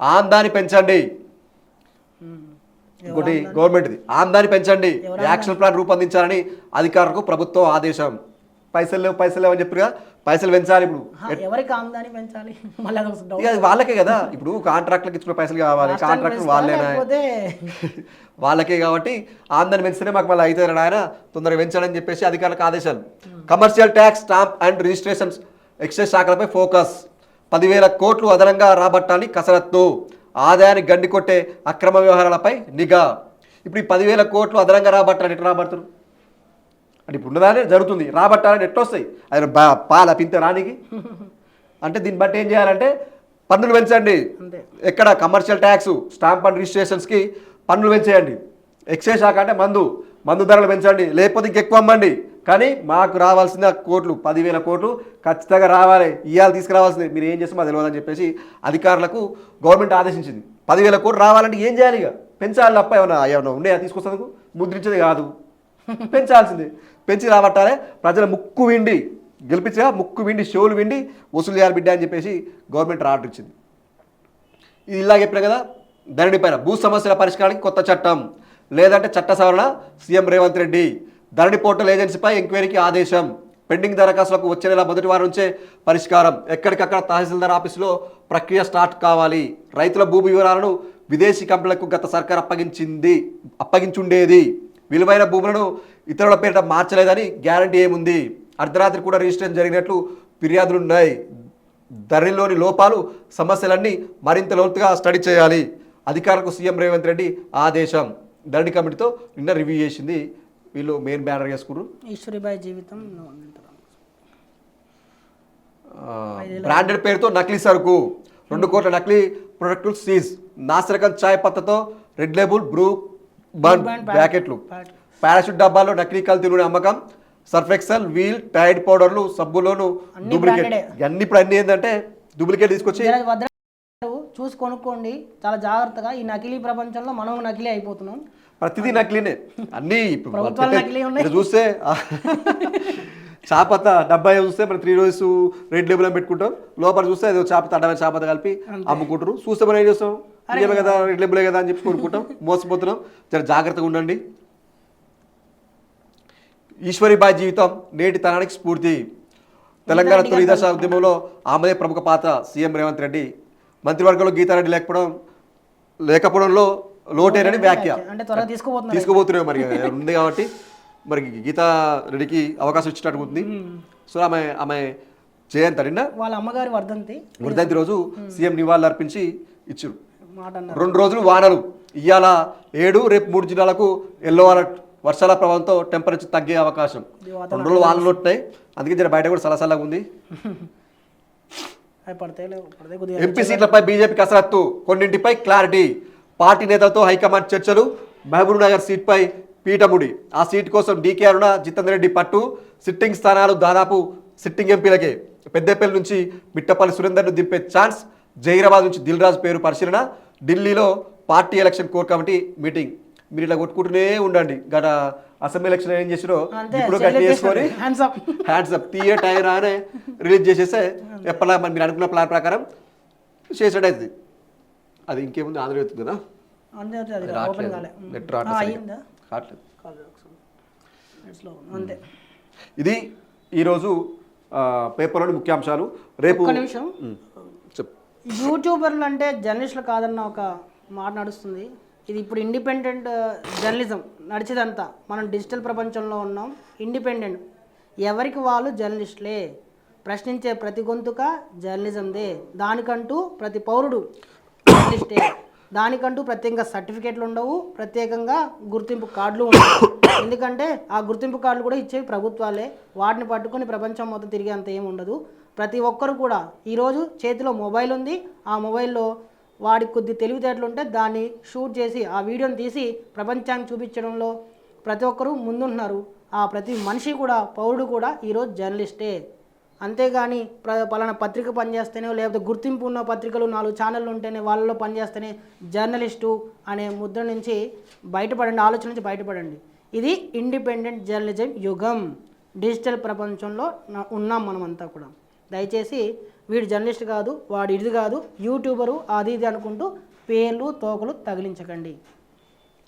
ఆందాన్ని పెంచండి. ఇంకోటి గవర్నమెంట్ది. ఆందాన్ని పెంచండి. యాక్షన్ ప్లాన్ రూపొందించాలని అధికారులకు ప్రభుత్వం ఆదేశం. పైసలు లేవు పైసలు లేవు అని చెప్పిగా పైసలు పెంచాలి ఇప్పుడు. ఎవరికి ఆమ్దాని పెంచాలి? మళ్ళీ వాళ్ళకే కదా. ఇప్పుడు కాంట్రాక్ట్లకు ఇచ్చుకునే పైసలు కావాలి కాంట్రాక్టర్ వాళ్ళేనా? వాళ్ళకే కాబట్టి ఆందని పెంచితేనే మాకు మళ్ళీ అయితే ఆయన తొందరగా పెంచాలని చెప్పేసి అధికారులకు ఆదేశాలు. Commercial tax stamp and registrations excise శాఖలపై focus పదివేల కోట్లు అదనంగా రాబట్టాలని కసరత్తు. ఆదాయాన్ని గండి కొట్టే అక్రమ వ్యవహారాలపై నిఘా. ఇప్పుడు ఈ పదివేల కోట్లు అదనంగా రాబట్టాలని ఎట్లా రాబడతారు? అంటే ఇప్పుడు ఉన్నదానే జరుగుతుంది. రాబట్టాలని ఎట్లా వస్తాయి ఆయన బా పాల పింత రానికి అంటే దీన్ని బట్టి ఏం చేయాలంటే పన్నులు పెంచండి. ఎక్కడ? కమర్షియల్ ట్యాక్స్ స్టాంప్ అండ్ రిజిస్ట్రేషన్స్కి పన్నులు పెంచేయండి. ఎక్సైజ్ శాఖ అంటే మందు. మందు ధరలు పెంచండి. లేకపోతే ఇంకెక్కువ అమ్మండి. కానీ మాకు రావాల్సిన కోట్లు పదివేల కోట్లు ఖచ్చితంగా రావాలి. ఇవాళ తీసుకురావాల్సింది. మీరు ఏం చేస్తే మాకు తెలియదని చెప్పేసి అధికారులకు గవర్నమెంట్ ఆదేశించింది. పదివేల కోట్లు రావాలంటే ఏం చేయాలి ఇక? పెంచాలి తప్ప ఏమైనా ఏమైనా ఉన్నాయా తీసుకొస్తాను ముద్రించేది కాదు. పెంచాల్సిందే. పెంచి రాబట్టాలే. ప్రజల ముక్కు విండి గెలిపించగా ముక్కు విండి షోలు విండి వసూలు చేయాలి బిడ్డ అని చెప్పేసి గవర్నమెంట్ ఆర్డర్ ఇచ్చింది. ఇది ఇలాగ చెప్పిన కదా? ధరణి పైన భూ సమస్యల పరిష్కారానికి కొత్త చట్టం. లేదంటే చట్ట సవరణ సీఎం రేవంత్ రెడ్డి. ధరణి పోర్టల్ ఏజెన్సీపై ఎంక్వైరీకి ఆదేశం. పెండింగ్ దరఖాస్తులకు వచ్చే నెల మొదటి వారం నుంచే పరిష్కారం. ఎక్కడికక్కడ తహసీల్దార్ ఆఫీసులో ప్రక్రియ స్టార్ట్ కావాలి. రైతుల భూమి వివరాలను విదేశీ కంపెనీలకు గత సర్కార్ అప్పగించింది అప్పగించుండేది. విలువైన భూములను ఇతరుల పేరిట మార్చలేదని గ్యారంటీ ఏముంది? అర్ధరాత్రి కూడా రిజిస్ట్రేషన్ జరిగినట్లు ఫిర్యాదులున్నాయి ధరణిలోని లోపాలు సమస్యలన్నీ మరింత లోతుగా స్టడీ చేయాలి. అధికారులకు సీఎం రేవంత్ రెడ్డి ఆదేశం. ధరణి కమిటీతో నిన్న రివ్యూ చేసింది వీళ్ళు మెయిన్ బ్యానర్ చేసుకున్నారు ఈశ్వరిబాయి జీవితం. బ్రాండెడ్ పేరుతో నకిలీ సరుకు. రెండు కోట్ల నకిలీ ప్రొడక్టులు సీజ్ నాసిరకం చాయ్ పత్తతో రెడ్ లేబుల్ బ్రూ Brand ప్యాకెట్లు. ప్యాకెట్. పారాషూట్ డబ్బాల్లో నకిలీ కల్తీ నూనె అమ్మకం. సర్ఫెక్సల్ వీల్ టైడ్ పౌడర్లు సబ్బులోను డూప్లికేట్ అన్ని ఇప్పుడు అన్ని ఏంటంటే డూప్లికేట్ తీసుకొచ్చి చూసి కొనుక్కోండి. చాలా జాగ్రత్తగా ఈ నకిలీ ప్రపంచంలో మనం నకిలీ అయిపోతున్నాం. ప్రతిదీ నకిలీనే. అన్ని ఇప్పుడు చూస్తే ఆ, చాపత్త డబ్బా చూస్తే మనం త్రీ రోజెస్ రెడ్ లేబుల్ అని పెట్టుకుంటాం. లోపల చూస్తే ఏదో చాపత అడ్డమైన చాపత కలిపి అమ్ముకుంటారు. చూస్తే మనం ఏం చేస్తాం? ఇదేమే కదా రెడ్ లేబులే కదా అని చెప్పి కొనుక్కుంటాం. మోసపోతున్నాం. జర జాగ్రత్తగా ఉండండి. ఈశ్వరిబాయి జీవితం నేటి తరానికి స్ఫూర్తి. తెలంగాణ తొలి దశ ఉద్యమంలో ఆమెదే ప్రముఖ పాత్ర సీఎం రేవంత్ రెడ్డి. మంత్రివర్గంలో గీతారెడ్డి లేకపోవడం లేకపోవడంలో లోటేనని వ్యాఖ్య. అంటే త్వరగా తీసుకుపోతున్నారు. తీసుకుపోతున్నాయి మరి ఉంది కాబట్టి మరి గీతా రెడ్డికి అవకాశం ఇచ్చినట్టు ఉంది. సో ఆమె ఆమె జయంతి వాళ్ళ అమ్మగారి వర్ధంతి. వృద్ధంతి రోజు సీఎం నివాళులు అర్పించి ఇచ్చారు రెండు రోజులు వానలు. ఇవాళ ఏడు రేపు మూడు జిల్లాలకు ఎల్లో అలర్ట్. వర్షాల ప్రభావంతో టెంపరేచర్ తగ్గే అవకాశం. రెండు రోజులు వానలు ఉంటున్నాయి అందుకే జర బయట కూడా సలసలగా ఉంది. ఎంపీ సీట్లపై బీజేపీ కసరత్తు. కొన్నింటిపై క్లారిటీ. పార్టీ నేతలతో హైకమాండ్ చర్చలు. మహబూబ్ నగర్ సీట్పై పీఠముడి. ఆ సీట్ కోసం డీకే అరుణ జితేందర్ రెడ్డి పట్టు. సిట్టింగ్ స్థానాలు దాదాపు సిట్టింగ్ ఎంపీలకే. పెద్దపల్లి నుంచి మిట్టపల్లి సురేందర్ను దింపే ఛాన్స్. జహీరాబాద్ నుంచి దిల్ రాజు పేరు పరిశీలన. ఢిల్లీలో party election core committee meeting. మీరు ఇలా కొట్టుకుంటూనే ఉండండి. గత అసెంబ్లీ ఎలక్షన్ ఏం చేసిరో? అంతే, ఇప్పుడు గట్టి చేసుకొని హ్యాండ్స్ అప్ హ్యాండ్స్ అప్ తీయ టైర్ అనే రిలీజ్ చేసేస్తే ఎప్పలా మరి మీరు అనుకున్న ప్లాన్ ప్రకారం చేసాడు అవుతుంది అది ఇంకేముంది? ఆంధ్ర అవుతుంది కదా? అంతే నెట్ రావట్లేదు ఇది ఈరోజు పేపర్లోని ముఖ్యాంశాలు. రేపు నిమిషం. యూట్యూబర్లు అంటే జర్నలిస్టులు కాదన్న ఒక మాట నడుస్తుంది. ఇది ఇప్పుడు ఇండిపెండెంట్ జర్నలిజం నడిచేదంతా. మనం డిజిటల్ ప్రపంచంలో ఉన్నాం. ఇండిపెండెంట్. ఎవరికి వాళ్ళు జర్నలిస్టులే? ప్రశ్నించే ప్రతి గొంతుక జర్నలిజందే. దానికంటూ ప్రతి పౌరుడు జర్నలిస్టే దానికంటూ ప్రత్యేకంగా సర్టిఫికేట్లు ఉండవు ప్రత్యేకంగా గుర్తింపు కార్డులు ఉండవు. ఎందుకంటే ఆ గుర్తింపు కార్డులు కూడా ఇచ్చేవి ప్రభుత్వాలే. వాటిని పట్టుకొని ప్రపంచం మొత్తం తిరిగే అంత ఏమి ఉండదు. ప్రతి ఒక్కరు కూడా ఈరోజు చేతిలో మొబైల్ ఉంది. ఆ మొబైల్లో వాడికి కొద్ది తెలివితేటలు ఉంటే దాన్ని షూట్ చేసి ఆ వీడియోని తీసి ప్రపంచానికి చూపించడంలో ప్రతి ఒక్కరూ ముందుంటున్నారు. ఆ ప్రతి మనిషి కూడా పౌరుడు కూడా ఈరోజు జర్నలిస్టే. అంతేగాని ప్ర పలానా పత్రిక పనిచేస్తేనే లేకపోతే గుర్తింపు ఉన్న పత్రికలు నాలుగు ఛానళ్ళు ఉంటేనే వాళ్ళలో పనిచేస్తేనే జర్నలిస్టు అనే ముద్ర నుంచి బయటపడండి ఆలోచన నుంచి బయటపడండి. ఇది ఇండిపెండెంట్ జర్నలిజం యుగం. డిజిటల్ ప్రపంచంలో ఉన్నాం మనమంతా కూడా. దయచేసి వీడు జర్నలిస్ట్ కాదు వాడు ఇది కాదు యూట్యూబరు అది ఇది అనుకుంటూ పేర్లు తోకలు తగిలించకండి.